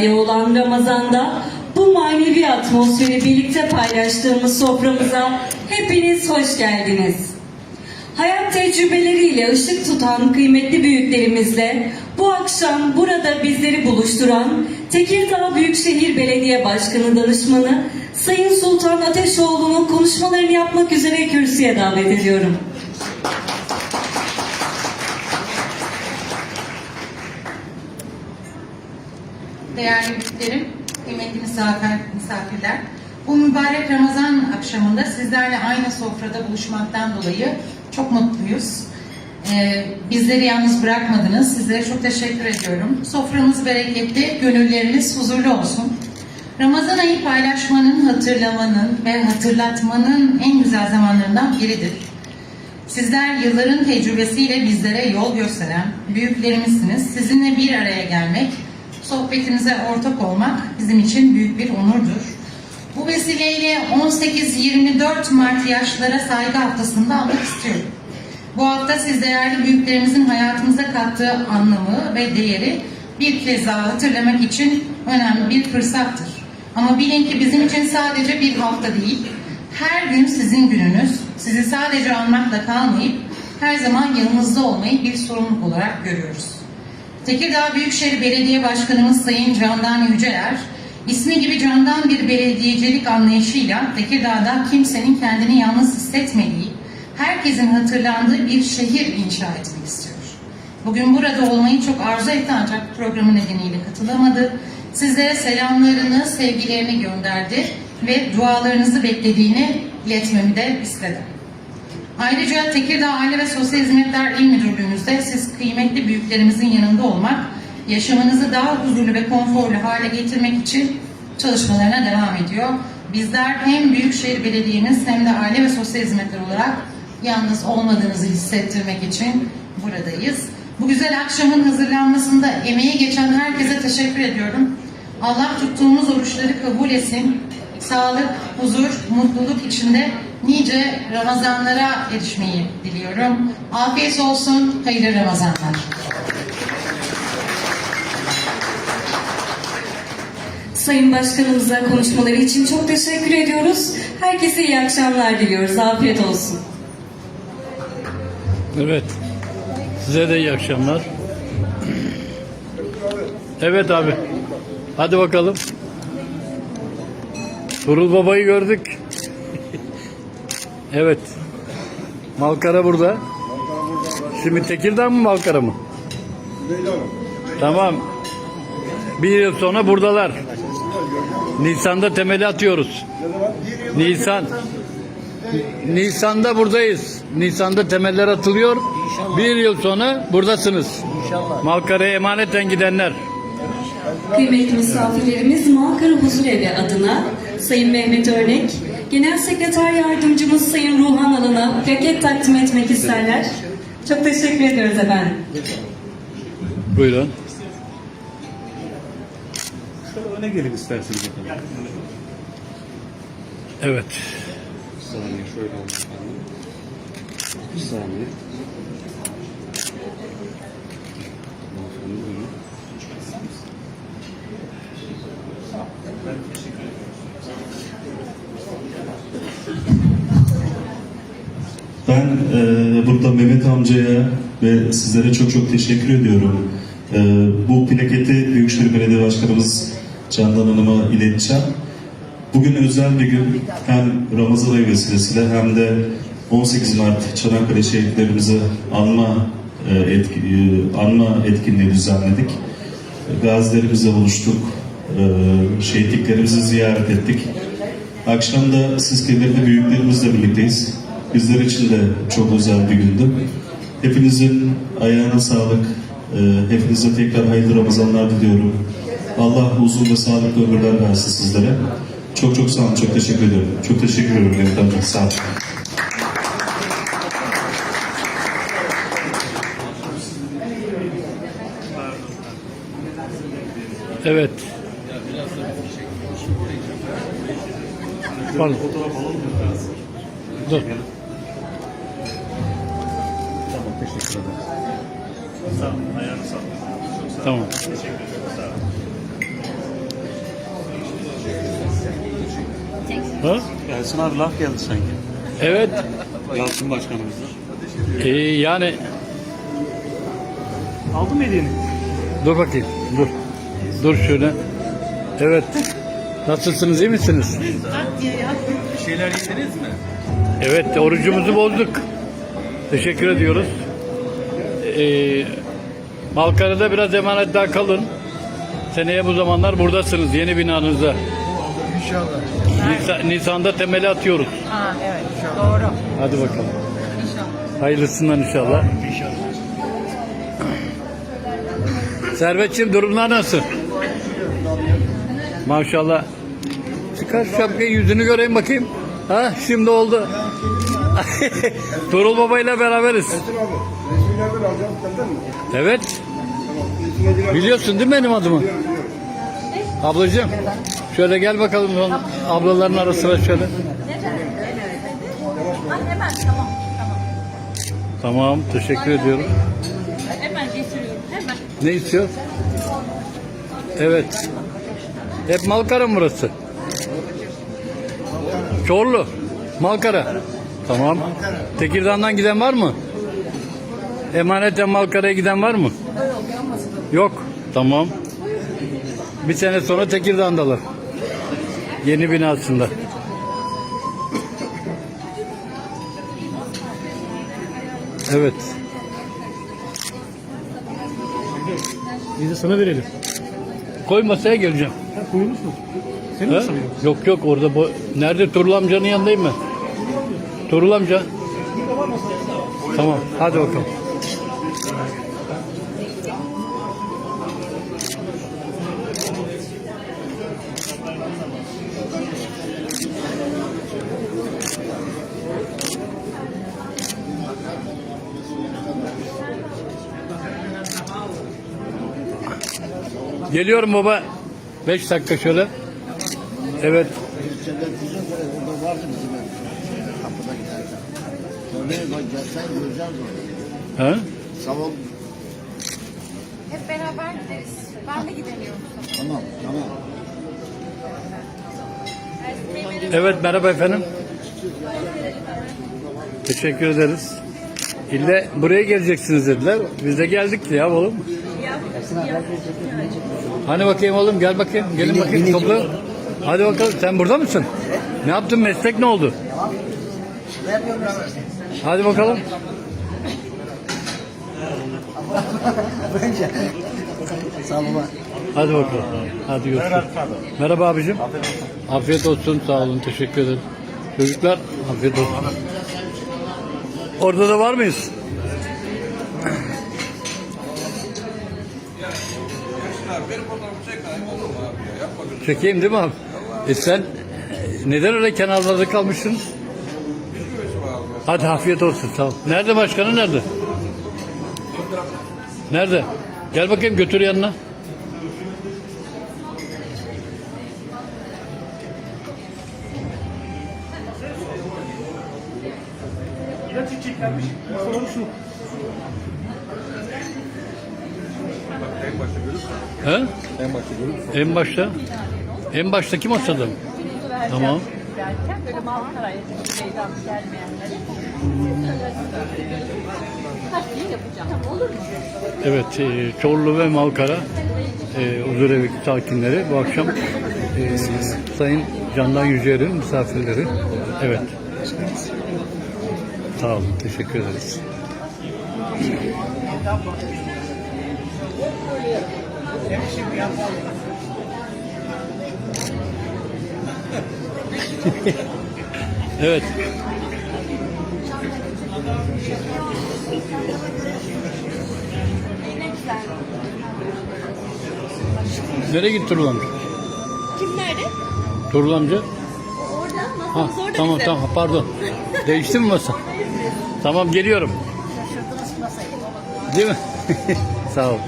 ayı olan Ramazan'da bu manevi atmosferi birlikte paylaştığımız soframıza hepiniz hoş geldiniz. Hayat tecrübeleriyle ışık tutan kıymetli büyüklerimizle bu akşam burada bizleri buluşturan Tekirdağ Büyükşehir Belediye Başkanı Danışmanı Sayın Sultan Ateşoğlu'nun konuşmalarını yapmak üzere kürsüye davet ediyorum. Değerli büyüklerim, kıymetli misafir, misafirler, bu mübarek Ramazan akşamında sizlerle aynı sofrada buluşmaktan dolayı çok mutluyuz. Ee, bizleri yalnız bırakmadınız. Sizlere çok teşekkür ediyorum. Soframız bereketli, gönülleriniz huzurlu olsun. Ramazan ayı paylaşmanın, hatırlamanın ve hatırlatmanın en güzel zamanlarından biridir. Sizler yılların tecrübesiyle bizlere yol gösteren büyüklerimizsiniz. Sizinle bir araya gelmek, sohbetinize ortak olmak bizim için büyük bir onurdur. Bu vesileyle 18-24 Mart Yaşlara Saygı Haftası'nda almak istiyorum. Bu hafta siz değerli büyüklerimizin hayatımıza kattığı anlamı ve değeri bir kez daha hatırlamak için önemli bir fırsattır. Ama bilin ki bizim için sadece bir hafta değil, her gün sizin gününüz, sizi sadece anmakla kalmayıp her zaman yanınızda olmayı bir sorumluluk olarak görüyoruz. Tekirdağ Büyükşehir Belediye Başkanımız Sayın Candan Yüceler, ismi gibi candan bir belediyecilik anlayışıyla Tekirdağ'da kimsenin kendini yalnız hissetmediği, herkesin hatırlandığı bir şehir inşa etmek istiyor. Bugün burada olmayı çok arzu etti ancak programı nedeniyle katılamadı. Sizlere selamlarını, sevgilerini gönderdi ve dualarınızı beklediğini iletmemi de istedi. Ayrıca Tekirdağ Aile ve Sosyal Hizmetler İl Müdürlüğümüzde siz kıymetli büyüklerimizin yanında olmak, yaşamınızı daha huzurlu ve konforlu hale getirmek için çalışmalarına devam ediyor. Bizler hem Büyükşehir Belediye'miz hem de Aile ve Sosyal Hizmetler olarak yalnız olmadığınızı hissettirmek için buradayız. Bu güzel akşamın hazırlanmasında emeği geçen herkese teşekkür ediyorum. Allah tuttuğumuz oruçları kabul etsin. Sağlık, huzur, mutluluk içinde nice Ramazanlara erişmeyi diliyorum. Afiyet olsun, hayırlı Ramazanlar. Sayın Başkanımıza konuşmaları için çok teşekkür ediyoruz. Herkese iyi akşamlar diliyoruz. Afiyet olsun. Evet. Size de iyi akşamlar. Evet abi. Hadi bakalım. Turul Baba'yı gördük. Evet. Malkara burada. Şimdi Tekirdağ mı Malkara mı? Tamam. Bir yıl sonra buradalar. Nisan'da temeli atıyoruz. Nisan. Nisan'da buradayız. Nisan'da temeller atılıyor. Bir yıl sonra buradasınız. Malkara'ya emaneten gidenler. Kıymetli misafirlerimiz Malkara Huzur Evi adına Sayın Mehmet Örnek, Genel Sekreter Yardımcımız Sayın Ruhan Alın'a plaket takdim etmek isterler. Çok teşekkür ediyoruz efendim. Buyurun. Şöyle öne gelin isterseniz efendim. Evet. Bir saniye şöyle oldu efendim. Bir saniye. Ben e, burada Mehmet amcaya ve sizlere çok çok teşekkür ediyorum. E, bu plaketi Büyükşehir Belediye Başkanımız Candan Hanım'a ileteceğim. Bugün özel bir gün hem Ramazan ayı vesilesiyle hem de 18 Mart Çanakkale şehitlerimizi anma, e, etki, e, anma etkinliği düzenledik. Gazilerimizle buluştuk, e, şehitliklerimizi ziyaret ettik. Akşam da siz kıymetli büyüklerimizle birlikteyiz. Bizler için de çok özel bir gündü. Hepinizin ayağına sağlık. Ee, Hepinize tekrar hayırlı Ramazanlar diliyorum. Allah uzun ve sağlıklı ömürler versin sizlere. Çok çok sağ olun, çok teşekkür ediyorum. Çok teşekkür. Mehmet amca, Sağ olun. Evet. Pardon. Dur. Tamam. Ha? Gelsin abi laf geldi sanki. Evet. Yalçın başkanımızla. Ee, yani Aldın mı hediyeni? dur bakayım. Dur. Dur şöyle. Evet. Nasılsınız? iyi misiniz? Bir şeyler yediniz mi? Evet, orucumuzu bozduk. Teşekkür ediyoruz. Ee, Malkara'da biraz emanet daha kalın. Seneye bu zamanlar buradasınız yeni binanızda. İnşallah. Nisan'da temeli atıyoruz. Ha evet doğru. Hadi bakalım. İnşallah. Hayırlısından inşallah. İnşallah. Servetçiğim durumlar nasıl? Maşallah. Çıkar şapkayı yüzünü göreyim bakayım. Ha şimdi oldu. Turul Baba ile beraberiz. Evet. Biliyorsun değil mi benim adımı? Ablacığım. Şöyle gel bakalım son ablaların arasına şöyle. Tamam tamam. Tamam teşekkür ediyorum. Hemen getiriyorum hemen. Ne istiyor? Evet. Hep Malkara mı burası? Çorlu. Malkara. Tamam. Tekirdağ'dan giden var mı? Emaneten Malkara'ya giden var mı? Yok. Tamam. Bir sene sonra Tekirdağ'dalar. Yeni binasında. Evet. Biz de sana verelim. Koy masaya geleceğim. Ha, koymuş mu? Senin Ha? mi sanıyorsun? Yok yok orada bo- nerede Turul amcanın yanındayım ben. Turul amca. Tamam hadi bakalım. Geliyorum baba. Beş dakika şöyle. Evet. Ha? Savun. Hep beraber gideriz. Ben de gidemiyorum. Tamam tamam. Evet merhaba efendim. Teşekkür ederiz. İlle buraya geleceksiniz dediler. Biz de geldik ya oğlum. Hani bakayım oğlum gel bakayım. Gelin bakayım topla. Hadi bakalım sen burada mısın? Ne yaptın meslek ne oldu? Hadi bakalım. Hadi bakalım. Hadi görüşürüz. Merhaba abicim. Afiyet olsun. Sağ olun. Teşekkür ederim. Çocuklar afiyet olsun. Orada da var mıyız? Çekeyim değil mi abi? E sen neden öyle kenarlarda kalmışsın? Hadi afiyet olsun ol. Nerede başkanı nerede? Nerede? Gel bakayım götür yanına. He? En başta En başta? En baştaki masada mı? Tamam. Derken böyle Malkara'ya meydan gelmeyenlere takviye yapacağım. Olur mu? Evet, e, Çorlu ve Malkara e, huzurevi sakinleri bu akşam e, Sayın Candan Yücel'in misafirleri. Evet. Sağ olun, teşekkür ederiz. evet. Nereye gitti Turul amca? Kim nerede? Turul amca? Orada. Ha, Masamız orada tamam bizim. tamam pardon. Değişti mi masa? Tamam geliyorum. Değil mi? Sağ ol.